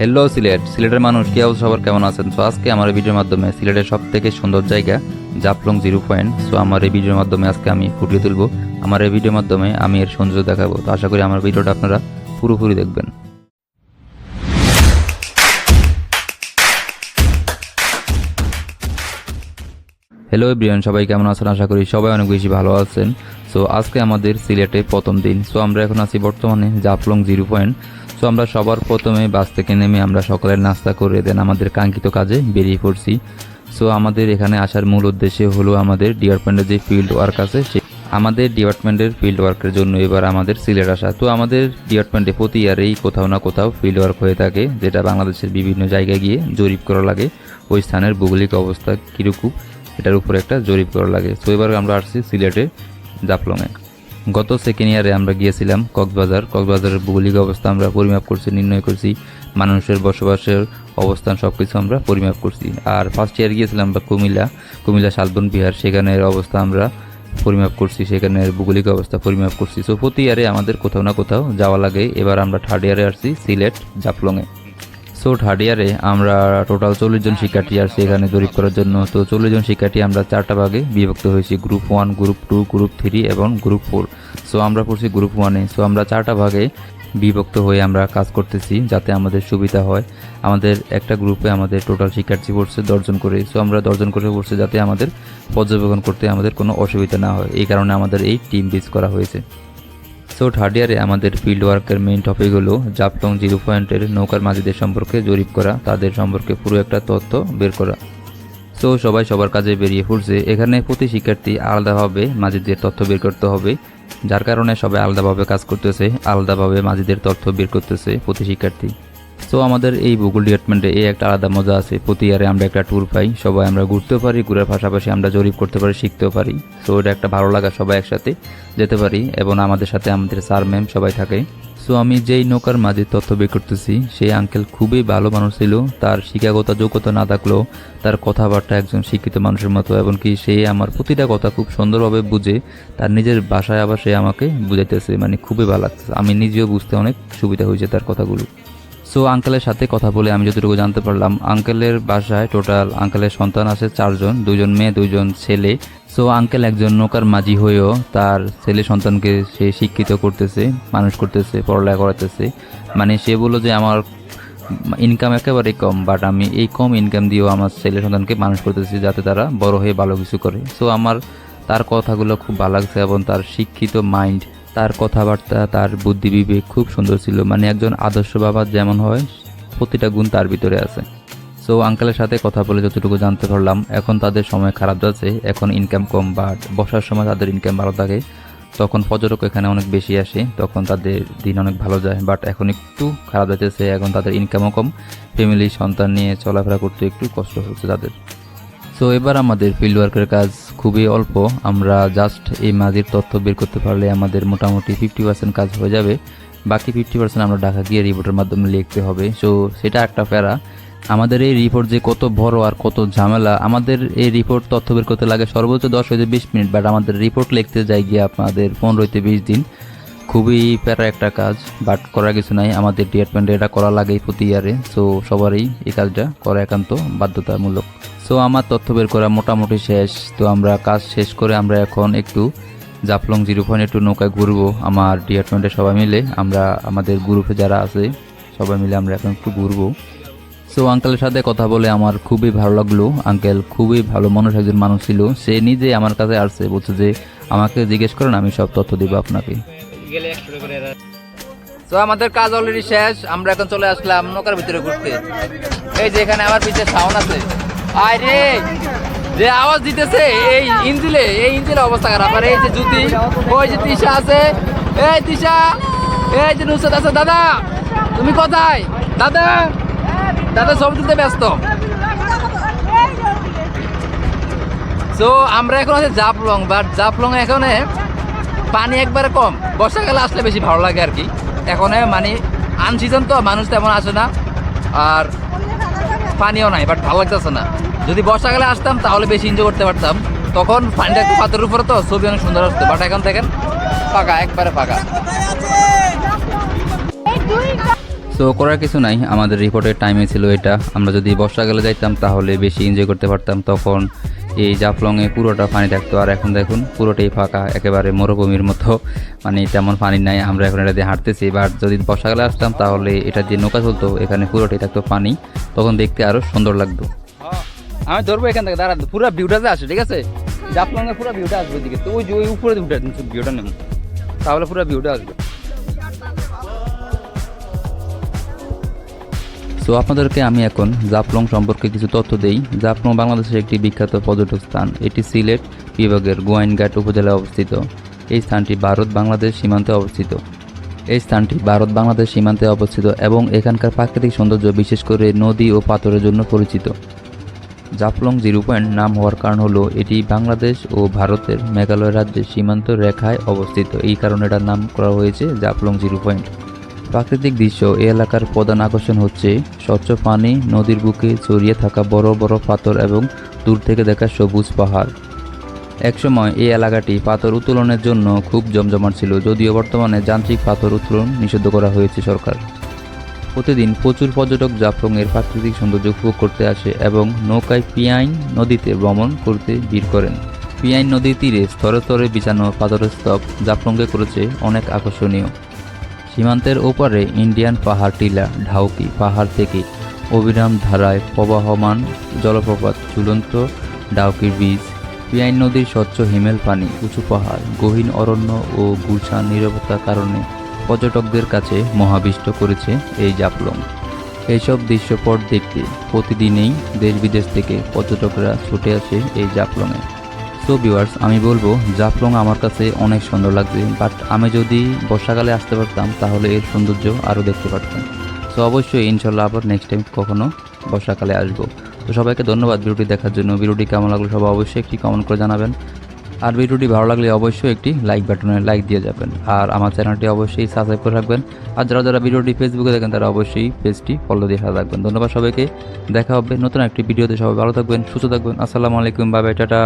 Hello Sylhet. সিলেটের মানুষ, কি অবস্থা? সবার কেমন আছেন? সো আজকে আমার ভিডিওর মাধ্যমে সিলেটের সব থেকে সুন্দর জায়গা জাফলং জিরো পয়েন্ট। সো আমার এই ভিডিওর মাধ্যমে আজকে আমি ফুটিয়ে তুলবো। আমার এই ভিডিওর মাধ্যমে আমি এর সৌন্দর্য দেখাবো। তো আশা করি আমার ভিডিওটা আপনারা পুরোপুরি দেখবেন। হ্যালো এভরিওয়ান সবাই কেমন আছেন? আশা করি সবাই অনেক বেশি ভালো আছেন। সো আজকে আমাদের সিলেটে প্রথম দিন। সো আমরা এখন আছি বর্তমানে জাফলং জিরো পয়েন্ট। সো আমরা সবার প্রথমে বাস থেকে নেমে আমরা সকালের নাস্তা করে দেন আমাদের কাঙ্ক্ষিত কাজে বেরিয়ে পড়ছি। সো আমাদের এখানে আসার মূল উদ্দেশ্য হলো আমাদের ডিপার্টমেন্টের যে ফিল্ড ওয়ার্ক আছে, সে আমাদের ডিপার্টমেন্টের ফিল্ড ওয়ার্কের জন্য এবার আমাদের সিলেট আসা। তো আমাদের ডিপার্টমেন্টে প্রতি ইয়ারেই কোথাও না কোথাও ফিল্ড ওয়ার্ক হয়ে থাকে, যেটা বাংলাদেশের বিভিন্ন জায়গায় গিয়ে জরিপ করা লাগে। ওই স্থানের ভৌগোলিক অবস্থা কীরকম, এটার উপরে একটা জরিপ করা লাগে। তো এবার আমরা আসছি সিলেটে জাফলংয়ে। গত সেকেন্ড ইয়ারে আমরা গিয়েছিলাম কক্সবাজার। কক্সবাজারের ভৌগোলিক অবস্থা আমরা পরিমাপ করছি, নির্ণয় করছি, মানুষের বসবাসের অবস্থান সব কিছু আমরা পরিমাপ করছি। আর ফার্স্ট ইয়ার গিয়েছিলাম আমরা কুমিল্লা কুমিল্লা শালবন বিহার, সেখানের অবস্থা আমরা পরিমাপ করছি, সেখানের ভৌগোলিক অবস্থা পরিমাপ করছি। সো প্রতি ইয়ারে আমাদের কোথাও না কোথাও যাওয়া লাগে। এবার আমরা থার্ড ইয়ারে আসছি সিলেট, জাফলংয়ে। সো থার্ড ইয়ারে আমরা টোটাল চল্লিশ জন শিক্ষার্থী আসছি এখানে জরিপ করার জন্য। তো চল্লিশ জন শিক্ষার্থী আমরা চারটা ভাগে বিভক্ত হয়েছি। Group one group two group three এবং গ্রুপ ফোর সো আমরা পড়ছি গ্রুপ ওয়ানে সো আমরা চারটা ভাগে বিভক্ত হয়ে আমরা কাজ করতেছি যাতে আমাদের সুবিধা হয়। আমাদের একটা গ্রুপে আমাদের টোটাল শিক্ষার্থী পড়ছে দর্জন করে। সো আমরা দর্জন করে পড়ছে যাতে আমাদের পর্যবেক্ষণ করতে আমাদের কোনো অসুবিধা না হয়। এই কারণে আমাদের এই টিম বিজ করা হয়েছে। সো থার্ড ইয়ারে আমাদের ফিল্ড ওয়ার্কের মেইন টপিক হলো জাপলং জিরো পয়েন্টের নৌকার মাঝিদের সম্পর্কে জরিপ করা, তাদের সম্পর্কে পুরো একটা তথ্য বের করা। সো সবাই সবার কাজে বেরিয়ে পড়ছে। এখানে প্রতি শিক্ষার্থী আলাদাভাবে মাঝিদের তথ্য বের করতে হবে, যার কারণে সবাই আলাদাভাবে কাজ করতেছে, আলাদাভাবে মাঝিদের তথ্য বের করতেছে প্রতি শিক্ষার্থী। সো আমাদের এই ভূগোল ডিপার্টমেন্টে এই একটা আলাদা মজা আছে। প্রতি ইয়ারে আমরা একটা ট্যুর পাই, সবাই আমরা ঘুরতেও পারি, ঘুরার পাশাপাশি আমরা জরিপ করতে পারি, শিখতেও পারি। সো এটা একটা ভালো লাগা সবাই একসাথে যেতে পারি এবং আমাদের সাথে আমাদের স্যার ম্যাম সবাই থাকে। সো আমি যেই নৌকার মাঝে তথ্য বের করতেছি, সেই আঙ্কেল খুবই ভালো মানুষ ছিল। তার শিক্ষাগত যোগ্যতা না থাকলেও তার কথাবার্তা একজন শিক্ষিত মানুষের মতো, এমনকি সে আমার প্রতিটা কথা খুব সুন্দরভাবে বুঝে, তার নিজের ভাষায় আবার সে আমাকে বুঝাইতেছে। মানে খুবই ভালো লাগতেছে। আমি নিজেও বুঝতে অনেক সুবিধা হয়েছে তার কথাগুলো। সো আঙ্কেলের সাথে কথা বলে আমি যতটুকু জানতে পারলাম আঙ্কেলের বাসায় টোটাল আঙ্কেলের সন্তান আছে চারজন দুজন মেয়ে দুজন ছেলে। সো আঙ্কেল একজন নৌকার মাঝি হয়েও তার ছেলে সন্তানকে সে শিক্ষিত করতেছে, মানুষ করতেছে, পড়ালেখা করাতেছে। মানে সে বলল যে, আমার ইনকাম একেবারেই কম বাট আমি এই কম ইনকাম দিয়েও আমার ছেলে সন্তানকে মানুষ করতেছি যাতে তারা বড় হয়ে ভালো কিছু করে। সো আমার, তার কথাগুলো খুব ভালো লাগছে এবং তার শিক্ষিত মাইন্ড তার কথাবার্তা, তার বুদ্ধি বিবেক খুব সুন্দর ছিল। মানে একজন আদর্শ বাবা যেমন হয়, প্রতিটা গুণ তার ভিতরে আছে। সো আঙ্কেলের সাথে কথা বলে যতটুকু জানতে পারলাম, এখন তাদের সময় খারাপ যাচ্ছে। এখন ইনকাম কম বাট বসার সময় তাদের ইনকাম ভালো থাকে। তখন পর্যটক এখানে অনেক বেশি আসে, তখন তাদের দিন অনেক ভালো যায়। বাট এখন একটু খারাপ যাচ্ছে, এখন তাদের ইনকামও কম। ফ্যামিলি সন্তান নিয়ে চলাফেরা করতে একটু কষ্ট হচ্ছে তাদের। সো এবার আমাদের ফিল্ড ওয়ার্কের কাজ খুবই অল্প। আমরা জাস্ট এই মাঝির তথ্য বের করতে পারলে আমাদের মোটামুটি ফিফটি পার্সেন্ট কাজ হয়ে যাবে। বাকি ফিফটি পার্সেন্ট আমরা ঢাকা গিয়ে রিপোর্টের মাধ্যমে লিখতে হবে। সো সেটা একটা প্যারা। আমাদের এই রিপোর্ট যে কত বড় আর কত ঝামেলা, আমাদের এই রিপোর্ট তথ্য বের করতে লাগে সর্বোচ্চ দশ হইতে বিশ মিনিট বাট আমাদের রিপোর্ট লিখতে যাই গিয়ে আপনাদের পনেরো হইতে বিশ দিন। খুবই প্যারা একটা কাজ বাট করার কিছু নাই। আমাদের ডিপার্টমেন্টে এটা করা লাগেই প্রতি ইয়ারে সো সবারই এই কাজটা করা একান্ত বাধ্যতামূলক। সো আমার তথ্য বের করা মোটামুটি শেষ। তো আমরা কাজ শেষ করে আমরা এখন একটু জাফলং জিরো পয়েন্ট একটু নৌকায় ঘুরবো। আমার ডিপার্টমেন্টে সবাই মিলে আমরা আমাদের গ্রুপে যারা আছে, সবাই মিলে আমরা এখন একটু ঘুরবো। সো আঙ্কেলের সাথে কথা বলে আমার খুবই ভালো লাগল। আঙ্কেল খুবই ভালো মানুষ একজন মানুষ ছিল। সে নিজে আমার কাছে আসছে, বলছে যে, আমাকে জিজ্ঞেস করেন আমি সব তথ্য দেবো আপনাকে। তো আমাদের কাজ অলরেডি শেষ। আমরা এখন চলে আসলাম নৌকার ভিতরে ঘুরতে। এই যে এখানে আমার পিছিয়ে সাউন্ড আছে। আরে যে আওয়াজ দিতেছে, এই ইঞ্জিলে, এই ইঞ্জিলের অবস্থা খারাপ। আর, এই যে ওই যে তিশা আছে। এই তিশা, এই যে আছে। দাদা, তুমি কোথায়? দাদা দাদা, ছবি তুলতে ব্যস্ত। সো আমরা এখন আছে জাপলং বাট জাপলং এখানে পানি একবারে কম। বর্ষাকালে আসলে বেশি ভালো লাগে আর কি। এখন মানে আনসিজন তো, মানুষ তেমন আসে না। আর পানিও নাই বাট ভালো লাগতেছে না। যদি বর্ষাকালে আসতাম, তাহলে বেশি এনজয় করতে পারতাম। তখন পানিটা একটু পাথরের উপরে তো, ছবি অনেক সুন্দর আসতো। বাট এখন দেখেন ফাঁকা একবারে ফাঁকা সো করার কিছু নাই। আমাদের রিপোর্টের টাইমে ছিল এটা। আমরা যদি বর্ষাকালে যাইতাম, তাহলে বেশি এনজয় করতে পারতাম। তখন এই জাফলংয়ে পুরোটা পানি থাকতো। আর এখন দেখুন, পুরোটাই ফাঁকা, একেবারে মরুভূমির মতো। মানে তেমন পানি নাই, আমরা এখন এটা দিয়ে হাঁটতেছি। বাট যদি বর্ষাকালে আসতাম, তাহলে এটা দিয়ে নৌকা চলতো, এখানে পুরোটাই থাকতো পানি। তখন দেখতে আরও সুন্দর লাগতো। আমি ধরবো এখান থেকে, দাঁড়া, পুরো ভিউটাতে আসে, ঠিক আছে? জাফলংয়ের পুরো ভিউটা আসবে ওইদিকে। তো ওই যে ওই উপরে ভিউটা ভিউটা নেব তাহলে পুরো ভিউটা আসবে। সো আপনাদেরকে আমি এখন জাফলং সম্পর্কে কিছু তথ্য দেই। জাফলং বাংলাদেশের একটি বিখ্যাত পর্যটক স্থান। এটি সিলেট বিভাগের গোয়াইনঘাট উপজেলায় অবস্থিত। এই স্থানটি ভারত বাংলাদেশ সীমান্তে অবস্থিত। এই স্থানটি ভারত বাংলাদেশ সীমান্তে অবস্থিত এবং এখানকার প্রাকৃতিক সৌন্দর্য, বিশেষ করে নদী ও পাথরের জন্য পরিচিত। জাফলং জিরো পয়েন্ট নাম হওয়ার কারণ হলো, এটি বাংলাদেশ ও ভারতের মেঘালয় রাজ্যের সীমান্ত রেখায় অবস্থিত। এই কারণে এটার নাম করা হয়েছে জাফলং জিরো পয়েন্ট। প্রাকৃতিক দৃশ্য, এ এলাকার প্রধান আকর্ষণ হচ্ছে স্বচ্ছ পানি, নদীর বুকে ছড়িয়ে থাকা বড় বড় পাথর এবং দূর থেকে দেখা সবুজ পাহাড়। একসময় এই এলাকাটি পাথর উত্তোলনের জন্য খুব জমজমাট ছিল, যদিও বর্তমানে যান্ত্রিক পাথর উত্তোলন নিষিদ্ধ করা হয়েছে সরকার। প্রতিদিন প্রচুর পর্যটক জাফলংয়ের প্রাকৃতিক সৌন্দর্য উপভোগ করতে আসে এবং নৌকায় পিয়াইন নদীতে ভ্রমণ করতে ভিড় করেন। পিয়াইন নদীর তীরে স্তরে স্তরে বিছানো পাথরের স্তব জাফলংকে করেছে অনেক আকর্ষণীয়। সীমান্তের ওপারে ইন্ডিয়ান পাহাড় টিলা ঢাউকি পাহাড় থেকে অবিরাম ধারায় প্রবাহমান জলপ্রপাত ঝুলন্ত ডাউকির বীজ পিয়াইন নদীর স্বচ্ছ হিমেল পানি, উঁচু পাহাড়, গহীন অরণ্য ও গুলশান নিরাপত্তার কারণে পর্যটকদের কাছে মহাবিষ্ট করেছে এই জাফলং। এইসব দৃশ্যপট দেখতে প্রতিদিনেই দেশ বিদেশ থেকে পর্যটকরা ছুটে আসে এই জাফলংয়ে। সো ভিউয়ার্স আমি বলব, জাফলং আমার কাছে অনেক সুন্দর লাগছে বাট আমি যদি বর্ষাকালে আসতে পারতাম, তাহলে এর সৌন্দর্য আরও দেখতে পারতাম। তো অবশ্যই ইনশাল্লাহ আবার নেক্সট টাইম কখনো বর্ষাকালে আসব। তো সবাইকে ধন্যবাদ ভিডিওটি দেখার জন্য। ভিডিওটি কেমন লাগল সবাই অবশ্যই একটি কমেন্ট করে জানাবেন। আর ভিডিওটি ভালো লাগলে অবশ্যই একটি লাইক বাটনে লাইক দিয়ে যাবেন। আর আমার চ্যানেলটি অবশ্যই সাবস্ক্রাইব করে রাখবেন। আর যারা যারা ভিডিওটি ফেসবুকে দেখেন, তারা অবশ্যই পেজটি ফলো দিয়ে সাথে রাখবেন ধন্যবাদ সবাইকে। দেখা হবে নতুন একটি ভিডিওতে। সবাই ভালো থাকবেন, সুস্থ থাকবেন। আসসালামু আলাইকুম বাই বাই টাটা।